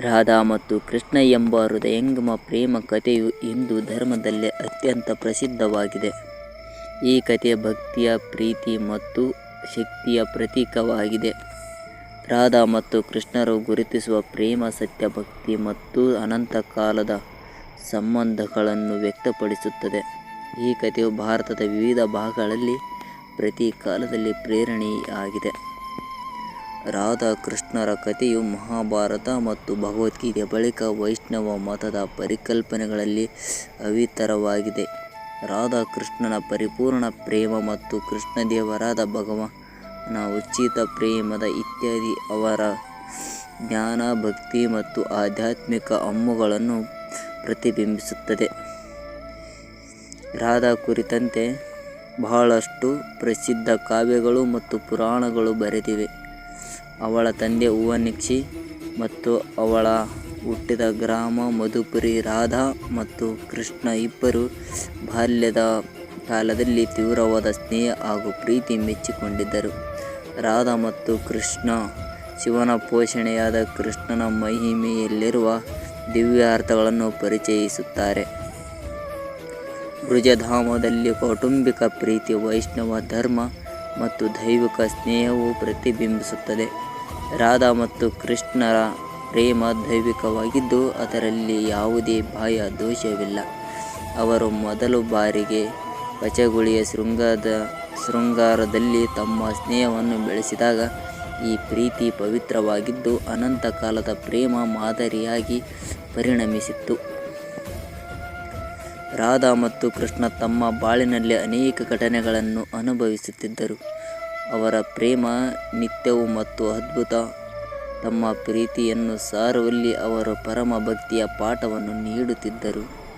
ರಾಧಾ ಮತ್ತು ಕೃಷ್ಣ ಎಂಬ ಹೃದಯಂಗಮ ಪ್ರೇಮ ಕಥೆಯು ಹಿಂದೂ ಧರ್ಮದಲ್ಲಿ ಅತ್ಯಂತ ಪ್ರಸಿದ್ಧವಾಗಿದೆ. ಈ ಕಥೆ ಭಕ್ತಿಯ, ಪ್ರೀತಿ ಮತ್ತು ಶಕ್ತಿಯ ಪ್ರತೀಕವಾಗಿದೆ. ರಾಧಾ ಮತ್ತು ಕೃಷ್ಣರು ಗುರುತಿಸುವ ಪ್ರೇಮ ಸತ್ಯ, ಭಕ್ತಿ ಮತ್ತು ಅನಂತ ಕಾಲದ ಸಂಬಂಧಗಳನ್ನು ವ್ಯಕ್ತಪಡಿಸುತ್ತದೆ. ಈ ಕಥೆಯು ಭಾರತದ ವಿವಿಧ ಭಾಗಗಳಲ್ಲಿ ಪ್ರತಿ ಕಾಲದಲ್ಲಿ ಪ್ರೇರಣೆಯಾಗಿದೆ. ರಾಧಾ-ಕೃಷ್ಣರ ಕಥೆಯು ಮಹಾಭಾರತ ಮತ್ತು ಭಗವದ್ಗೀತೆ ಬಳಿಕ ವೈಷ್ಣವ ಮತದ ಪರಿಕಲ್ಪನೆಗಳಲ್ಲಿ ಅವಿತರವಾಗಿದೆ. ರಾಧಾಕೃಷ್ಣನ ಪರಿಪೂರ್ಣ ಪ್ರೇಮ ಮತ್ತು ಕೃಷ್ಣದೇವರಾದ ಭಗವನ ಉಚಿತ ಪ್ರೇಮದ ಇತ್ಯಾದಿ ಅವರ ಜ್ಞಾನ, ಭಕ್ತಿ ಮತ್ತು ಆಧ್ಯಾತ್ಮಿಕ ಹಮ್ಮುಗಳನ್ನು ಪ್ರತಿಬಿಂಬಿಸುತ್ತದೆ. ರಾಧಾ ಕುರಿತಂತೆ ಬಹಳಷ್ಟು ಪ್ರಸಿದ್ಧ ಕಾವ್ಯಗಳು ಮತ್ತು ಪುರಾಣಗಳು ಬರೆದಿವೆ. ಅವಳ ತಂದೆ ಊರ್ವಶಿ ಮತ್ತು ಅವಳ ಹುಟ್ಟಿದ ಗ್ರಾಮ ಮಧುಪುರಿ. ರಾಧಾ ಮತ್ತು ಕೃಷ್ಣ ಇಬ್ಬರು ಬಾಲ್ಯದ ಕಾಲದಲ್ಲಿ ತೀವ್ರವಾದ ಸ್ನೇಹ ಹಾಗೂ ಪ್ರೀತಿ ಮೆಚ್ಚಿಕೊಂಡಿದ್ದರು. ರಾಧಾ ಮತ್ತು ಕೃಷ್ಣ ಶಿವನ ಪೋಷಣೆಯಾದ ಕೃಷ್ಣನ ಮಹಿಮೆಯಲ್ಲಿರುವ ದಿವ್ಯಾರ್ಥಗಳನ್ನು ಪರಿಚಯಿಸುತ್ತಾರೆ. ಬ್ರಜಧಾಮದಲ್ಲಿ ಕೌಟುಂಬಿಕ ಪ್ರೀತಿ, ವೈಷ್ಣವ ಧರ್ಮ ಮತ್ತು ದೈವಿಕ ಸ್ನೇಹವು ಪ್ರತಿಬಿಂಬಿಸುತ್ತದೆ. ರಾಧಾ ಮತ್ತು ಕೃಷ್ಣರ ಪ್ರೇಮ ದೈವಿಕವಾಗಿದ್ದು, ಅದರಲ್ಲಿ ಯಾವುದೇ ಬಾಹ್ಯ ದೋಷವಿಲ್ಲ. ಅವರು ಮೊದಲ ಬಾರಿಗೆ ಪಚಗುಳಿಯ ಶೃಂಗಾರದಲ್ಲಿ ತಮ್ಮ ಸ್ನೇಹವನ್ನು ಬೆಳೆಸಿದಾಗ ಈ ಪ್ರೀತಿ ಪವಿತ್ರವಾಗಿದ್ದು, ಅನಂತ ಕಾಲದ ಪ್ರೇಮ ಮಾದರಿಯಾಗಿ ಪರಿಣಮಿಸಿತ್ತು ರಾಧಾ ಮತ್ತು ಕೃಷ್ಣ ತಮ್ಮ ಬಾಳಿನಲ್ಲಿ ಅನೇಕ ಘಟನೆಗಳನ್ನು ಅನುಭವಿಸುತ್ತಿದ್ದರು. ಅವರ ಪ್ರೇಮ ನಿತ್ಯವು ಮತ್ತು ಅದ್ಭುತ. ತಮ್ಮ ಪ್ರೀತಿಯನ್ನು ಸಾರುವಲ್ಲಿ ಅವರು ಪರಮ ಭಕ್ತಿಯ ಪಾಠವನ್ನು ನೀಡುತ್ತಿದ್ದರು.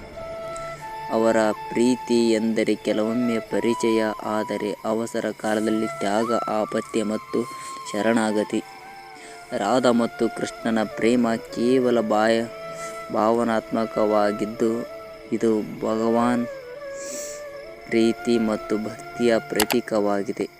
ಅವರ ಪ್ರೀತಿ ಎಂದರೆ ಕೆಲವೊಮ್ಮೆ ಪರಿಚಯ, ಆದರೆ ಅವಸರ ಕಾಲದಲ್ಲಿ ತ್ಯಾಗ, ಆಪತ್ಯ ಮತ್ತು ಶರಣಾಗತಿ. ರಾಧಾ ಮತ್ತು ಕೃಷ್ಣನ ಪ್ರೇಮ ಕೇವಲ ಭಾವನಾತ್ಮಕವಾಗಿದ್ದು, ಇದು ಭಗವಾನ್ ಪ್ರೀತಿ ಮತ್ತು ಭಕ್ತಿಯ ಪ್ರತೀಕವಾಗಿದೆ.